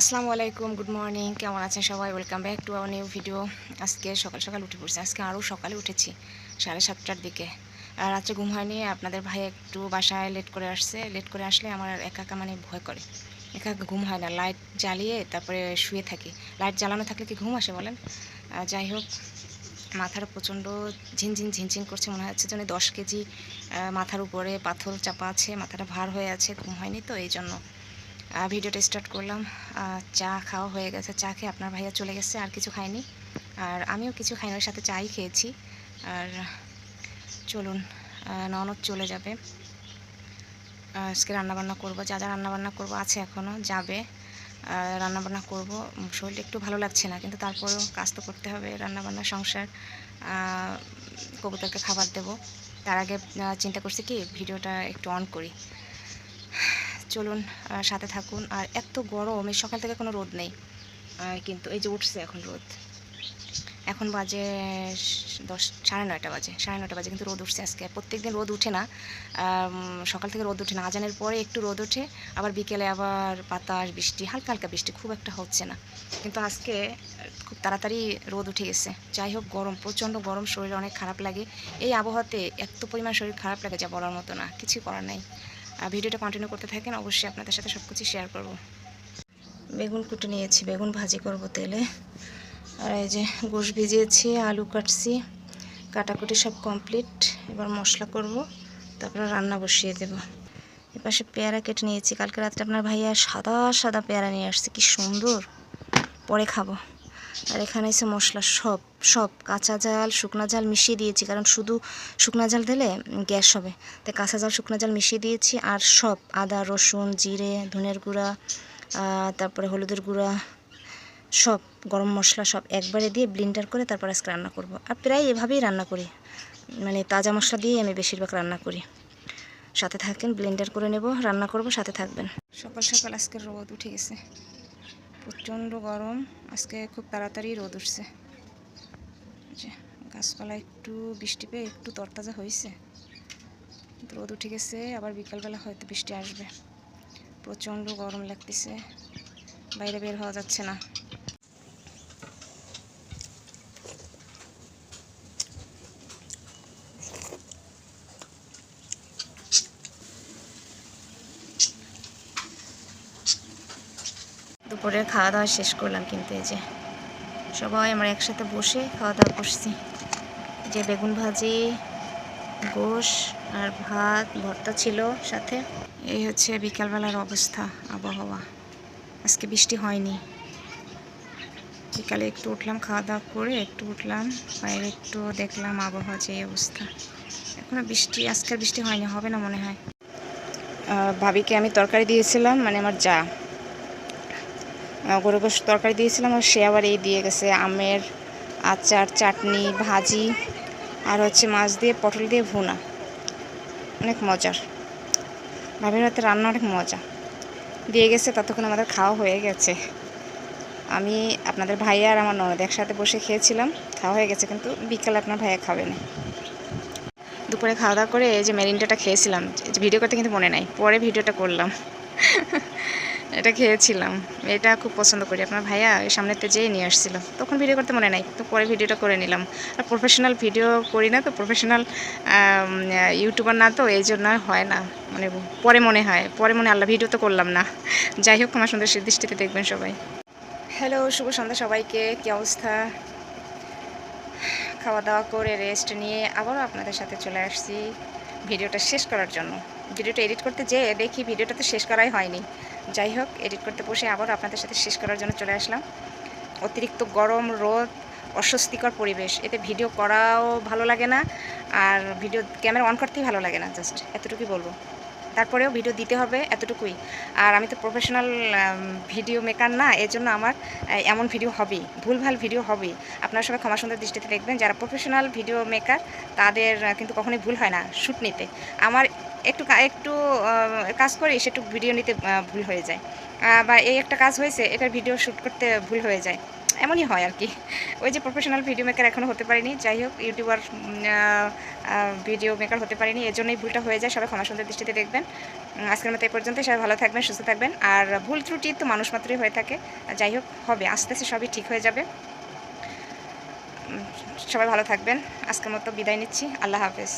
আসসালামু আলাইকুম, good morning. কেমন আছেন সবাই? Welcome back to our new video আজকে সকাল সকাল উঠে পড়ছি। আজকে আরও সকালে উঠেছি, সাড়ে সাতটার দিকে। আর রাত্রে ঘুম হয়নি, আপনাদের ভাই একটু বাসায় লেট করে আসছে। লেট করে আসলে আমার একা একা মানে ভয় করে। একা ঘুম হয় না। লাইট জ্বালিয়ে তারপরে শুয়ে থাকি। লাইট জ্বালানো থাকলে কি ঘুম আসে বলেন? যাই হোক মাথাটা প্রচণ্ড ঝিনঝিন ঝিনঝিন করছে। মনে হচ্ছে যেন দশ কেজি মাথার উপরে পাথর চাপা আছে, মাথাটা ভার হয়ে আছে, ঘুম হয়নি তো এই জন্য ভিডিওটা স্টার্ট করলাম। চা খাওয়া হয়ে গেছে। চা খেয়ে আপনার ভাইয়া চলে গেছে আর কিছু খাইনি আর আমিও কিছু খাইনি ওর সাথে চাই খেয়েছি। আর চলুন ননদ চলে যাবে। আজকে রান্নাবান্না করব। যা যা রান্নাবান্না করব আছে এখনও যাবে। রান্নাবান্না করব। উম, শরীরটা একটু ভালো লাগছে না কিন্তু তারপরেও কাজ তো করতে হবে রান্নাবান্না সংসার। কবুতরকে খাবার দেব। তার আগে চিন্তা করছি কি ভিডিওটা একটু অন করি। চলুন সাথে থাকুন। আর এত গরম, এই সকাল থেকে কোনো রোদ নেই। কিন্তু এই যে উঠছে এখন রোদ। এখন বাজে দশ, সাড়ে নয়টা বাজে, সাড়ে নয়টা বাজে, কিন্তু রোদ উঠছে আজকে। প্রত্যেক দিন রোদ উঠে না। সকাল থেকে রোদ উঠে না। আজানের পরে একটু রোদ ওঠে আবার বিকেলে আবার বাতাস, বৃষ্টি, হালকা হালকা বৃষ্টি, খুব একটা হচ্ছে না। কিন্তু আজকে খুব তাড়াতাড়ি রোদ উঠে গেছে। যাই হোক, গরম, প্রচণ্ড গরম, শরীর অনেক খারাপ লাগে। এই আবহাওয়াতে এত পরিমাণ শরীর খারাপ লাগে যা বলার মতো না। কিছুই করার নাই। ভিডিওটা কন্টিনিউ করতে থাকেন, অবশ্যই আপনাদের সাথে সব কিছু শেয়ার করব। বেগুন কুটে নিয়েছি, বেগুন ভাজি করব তেলে। আর এই যে গোশ ভিজিয়েছি, আলু কাটছি, কাটাকুটি সব কমপ্লিট এবার মশলা করব, তারপরে রান্না বসিয়ে দেব। এপাশে পেয়ারা কেটে নিয়েছি, কালকে রাত্রে আপনার ভাইয়া সাদা সাদা পেয়ারা নিয়ে আসছে, কি সুন্দর। পরে খাব। আর এখানে এসে মশলা সব সব কাঁচা জাল, শুকনা জাল মিশিয়ে দিয়েছি, কারণ শুধু শুকনা জাল দিলে গ্যাস হবে। তাই কাঁচা জাল, শুকনা জাল মিশিয়ে দিয়েছি, আর সব আদা, রসুন, জিরে, ধনের গুঁড়া তারপরে হলুদের গুঁড়া, সব গরম মশলা সব একবারে দিয়ে ব্লিন্ডার করে তারপর আজকে রান্না করব। আর প্রায় এভাবেই রান্না করি। মানে তাজা মশলা দিয়ে আমি বেশিরভাগ রান্না করি। সাথে থাকেন ব্লেন্ডার করে নেব, রান্না করব, সাথে থাকবেন। সকাল সকাল আজকে রোদ উঠে গেছে। প্রচণ্ড গরম। আজকে খুব তাড়াতাড়ি রোদ উঠছে। গাছপালা একটু বৃষ্টি পেয়ে একটু তরতাজা হয়েছে। রোদ উঠে গেছে, আবার বিকালবেলা হয়তো বৃষ্টি আসবে। প্রচণ্ড গরম লাগতেছে। বাইরে বের হওয়া যাচ্ছে না। দুপুরে খাওয়া দাওয়া শেষ করলাম কিন্তু এই যে সবাই আমরা একসাথে বসে খাওয়া দাওয়া করছি যে বেগুন ভাজি, গোশ আর ভাত, ভর্তা ছিল সাথে। এই হচ্ছে বিকালবেলার অবস্থা, আবহাওয়া। আজকে বৃষ্টি হয়নি। বিকালে একটু উঠলাম খাওয়া দাওয়া করে একটু উঠলাম, বাইরে একটু দেখলাম আবহাওয়া যে অবস্থা। এখনও বৃষ্টি, আজকের বৃষ্টি হয়নি, হবে না মনে হয়। ভাবিকে আমি তরকারি দিয়েছিলাম মানে আমার যা। গরু গোশ তরকারি দিয়েছিলাম, আর সে আবার এই দিয়ে গেছে আমের আচার, চাটনি, ভাজি, আর হচ্ছে মাছ দিয়ে, পটল দিয়ে ভুনা। অনেক মজার। ভাবির হাতে রান্না অনেক মজা। দিয়ে গেছে, ততক্ষণ আমাদের খাওয়া হয়ে গেছে। আমি আপনাদের ভাইয়া আর আমার ননদ একসাথে বসে খেয়েছিলাম, খাওয়া হয়ে গেছে, কিন্তু বিকালে আপনার ভাইয়া খাবে না। দুপুরে খাওয়া দাওয়া করে এই যে মেরিন্ডাটা খেয়েছিলাম, ভিডিও করতে কিন্তু মনে নাই, পরে ভিডিওটা করলাম। এটা খেয়েছিলাম। এটা খুব পছন্দ করি। আপনার ভাইয়া সামনেতে যেয়ে নিয়ে আসছিল। তখন ভিডিও করতে মনে নাই। তো পরে ভিডিওটা করে নিলাম। আর প্রফেশনাল ভিডিও করি না তো প্রফেশনাল ইউটিউবার না তো, এই জন্য হয় না। মানে পরে মনে হয়। পরে মনে আল্লাহ ভিডিও তো করলাম না। যাই হোক, আমার সুন্দর দৃষ্টিতে দেখবেন সবাই। হ্যালো শুভ সন্ধ্যা সবাইকে। কী অবস্থা? খাওয়া দাওয়া করে রেস্ট নিয়ে আবারও আপনাদের সাথে চলে আসছি। ভিডিওটা শেষ করার জন্য। ভিডিওটা এডিট করতে যেয়ে দেখি ভিডিওটা তো শেষ করাই হয়নি। যাই হোক, এডিট করতে বসে আবার আপনাদের সাথে শেষ করার জন্য চলে আসলাম। অতিরিক্ত গরম, রোদ, অস্বস্তিকর পরিবেশ, এতে ভিডিও করাও ভালো লাগে না, আর ভিডিও ক্যামেরা অন করতেই ভালো লাগে না, জাস্ট এতটুকুই বলব। তারপরেও ভিডিও দিতে হবে এতটুকুই। আর আমি তো প্রফেশনাল ভিডিও মেকার না এর জন্য আমার এমন ভিডিও হবেই, ভুলভাল ভিডিও হবেই। আপনারা সবাই ক্ষমা সুন্দর দৃষ্টিতে দেখবেন, যারা প্রফেশনাল ভিডিও মেকার তাদের কিন্তু কখনোই ভুল হয় না শ্যুট নিতে আমার একটু একটু কাজ করি সেটু ভিডিও নিতে ভুল হয়ে যায়। বা এই একটা কাজ হয়েছে, এটার ভিডিও শ্যুট করতে ভুল হয়ে যায়। এমনই হয় আর কি। ওই যে প্রফেশনাল ভিডিও মেকার এখনও হতে পারিনি। যাই হোক ইউটিউবার ভিডিও মেকার হতে পারিনি। এর জন্যই ভুলটা হয়ে যায়। সবাই ক্ষমা সুন্দর দৃষ্টিতে দেখবেন। আজকের মতো এই পর্যন্ত সবাই ভালো থাকবেন, সুস্থ থাকবেন। আর ভুল ত্রুটি তো মানুষ মাত্রই হয়ে থাকে। যাই হোক, হবে। আস্তে আস্তে সবই ঠিক হয়ে যাবে। সবাই ভালো থাকবেন। আজকের মতো বিদায় নিচ্ছি। আল্লাহ হাফেজ।